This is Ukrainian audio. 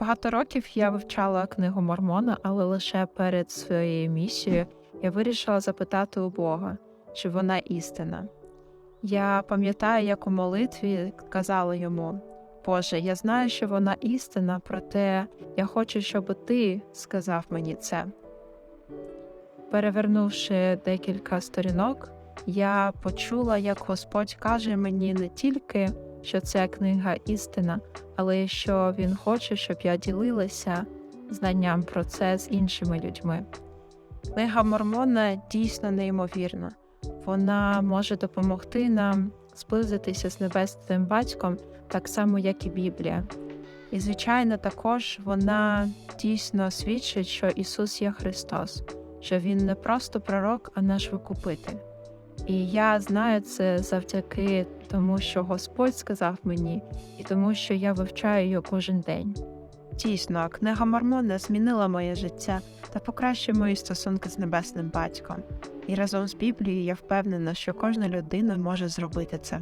Багато років я вивчала книгу Мормона, але лише перед своєю місією я вирішила запитати у Бога, чи вона істина. Я пам'ятаю, як у молитві казала йому: Боже, я знаю, що вона істина, проте я хочу, щоб ти сказав мені це. Перевернувши декілька сторінок, я почула, як Господь каже мені не тільки, що ця книга істина, але що Він хоче, щоб я ділилася знанням про це з іншими людьми. Книга Мормона дійсно неймовірна. Вона може допомогти нам зблизитися з небесним батьком так само, як і Біблія. І, звичайно, також вона дійсно свідчить, що Ісус є Христос, що Він не просто пророк, а наш викупитель. І я знаю це завдяки тому, що Господь сказав мені, і тому, що я вивчаю його кожен день. Дійсно, книга Мормона змінила моє життя та покращує мої стосунки з небесним батьком. І разом з Біблією я впевнена, що кожна людина може зробити це.